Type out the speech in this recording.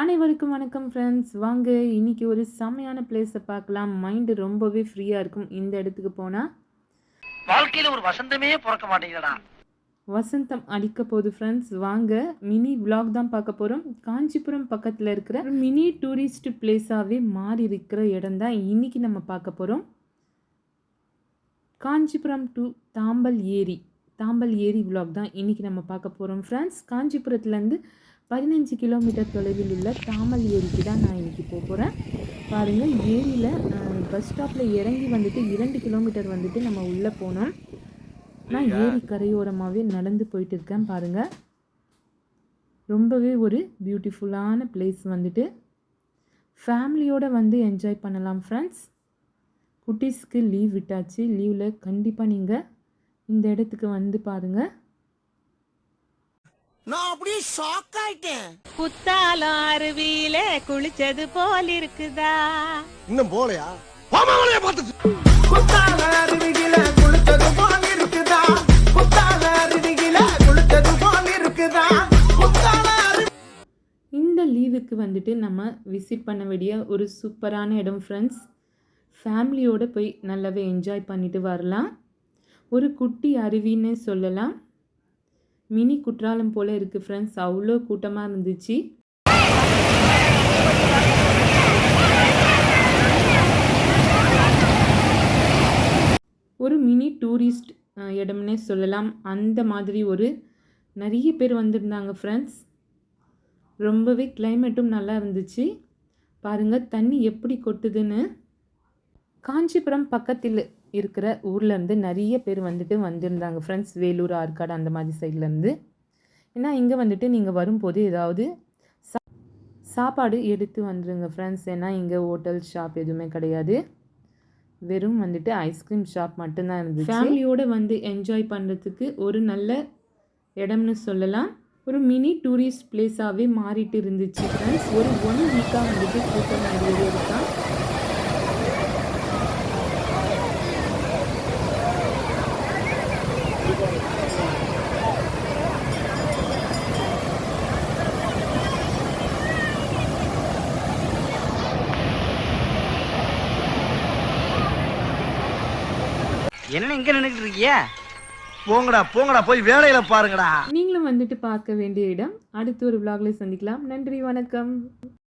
அனைவருக்கும் வணக்கம் ஃப்ரெண்ட்ஸ் வாங்க இன்னைக்கு ஒரு செம்மையான பிளேஸை பார்க்கலாம். மைண்டு ரொம்பவே ஃப்ரீயாக இருக்கும். இந்த இடத்துக்கு போனால் வாழ்க்கையில ஒரு வசந்தமே பிறக்க மாட்டேங்குதுடா. வசந்தம் அடிக்க போகுது ஃப்ரெண்ட்ஸ் வாங்க மினி vlog தான் பார்க்க போகிறோம் காஞ்சிபுரம் பக்கத்தில் இருக்கிற மினி டூரிஸ்ட் பிளேஸாகவே மாறி இருக்கிற இடம் தான் இன்னைக்கு நம்ம பார்க்க போகிறோம் காஞ்சிபுரம் டு தாம்பல் ஏரி. தாம்பல் ஏரி vlog தான் இன்னைக்கு நம்ம பார்க்க போகிறோம் ஃப்ரெண்ட்ஸ் காஞ்சிபுரத்துலேருந்து பதினஞ்சு கிலோமீட்டர் தொலைவில் உள்ள தாமல் ஏரிக்கு தான் நான் இன்னைக்கு போக போகிறேன் பாருங்கள் ஏரியில் பஸ் ஸ்டாப்பில் இறங்கி வந்துட்டு இரண்டு கிலோமீட்டர் வந்துட்டு நம்ம உள்ளே போனோம். நான் ஏரி கரையோரமாகவே நடந்து போயிட்டு இருக்கேன் பாருங்கள் ரொம்பவே ஒரு பியூட்டிஃபுல்லான பிளேஸ் வந்துட்டு. ஃபேமிலியோடு வந்து என்ஜாய் பண்ணலாம் ஃப்ரெண்ட்ஸ் குட்டீஸ்க்கு லீவ் விட்டாச்சு. லீவில் கண்டிப்பாக நீங்கள் இந்த இடத்துக்கு வந்து பாருங்கள் நான் அப்படியே ஷாக் ஆயிட்டேன். குத்தாலம் அருவியில குளிச்சது போல் இருக்குதா? இன்னும் போலையா பாமாவளைய பார்த்து. குத்தால அருவியில குளிச்சது போல் இருக்குதா? குத்தால அருவியில குளிச்சது போல் இருக்குதா? குத்தால அருவி இந்த லீவுக்கு வந்துட்டு நம்ம விசிட் பண்ண வேண்டிய ஒரு சூப்பரான இடம் ஃப்ரெண்ட்ஸ் ஃபேமிலியோடு போய் நல்லாவே என்ஜாய் பண்ணிட்டு வரலாம். ஒரு குட்டி அருவின்னு சொல்லலாம். மினி குற்றாலம் போல் இருக்குது ஃப்ரெண்ட்ஸ் அவ்வளோ கூட்டமாக இருந்துச்சு. ஒரு மினி டூரிஸ்ட் இடம்னே சொல்லலாம். அந்த மாதிரி ஒரு நிறைய பேர் வந்திருந்தாங்க ஃப்ரெண்ட்ஸ் ரொம்பவே கிளைமேட்டும் நல்லா இருந்துச்சு. பாருங்கள் தண்ணி எப்படி கொட்டுதுன்னு. காஞ்சிபுரம் பக்கத்தில் இருக்கிற ஊர்லேருந்து நிறைய பேர் வந்துட்டு வந்திருந்தாங்க. ஃப்ரெண்ட்ஸ் வேலூர் ஆற்காடு அந்த மாதிரி சைட்லேருந்து ஏன்னா இங்கே வந்துட்டு நீங்கள் வரும்போது ஏதாவது சா சாப்பாடு எடுத்து வந்துடுங்க ஃப்ரெண்ட்ஸ் ஏன்னா இங்கே ஹோட்டல் ஷாப் எதுவுமே கிடையாது. வெறும் வந்துட்டு ஐஸ்கிரீம் ஷாப் மட்டும்தான் இருந்துச்சு. ஃபேமிலியோடு வந்து என்ஜாய் பண்ணுறதுக்கு ஒரு நல்ல இடம்னு சொல்லலாம். ஒரு மினி டூரிஸ்ட் பிளேஸாகவே மாறிட்டு இருந்துச்சு ஃப்ரெண்ட்ஸ் ஒரு ஒன் வீக்காக வந்துட்டு கூட்டம் நிறையவே இருக்கான் என்ன இங்க நின்னுட்டு இருக்கிய? போங்கடா போங்கடா போய் வேலையில பாருங்கடா. நீங்களும் வந்துட்டு பார்க்க வேண்டிய இடம். அடுத்து ஒரு vlogல சந்திக்கலாம். நன்றி வணக்கம்.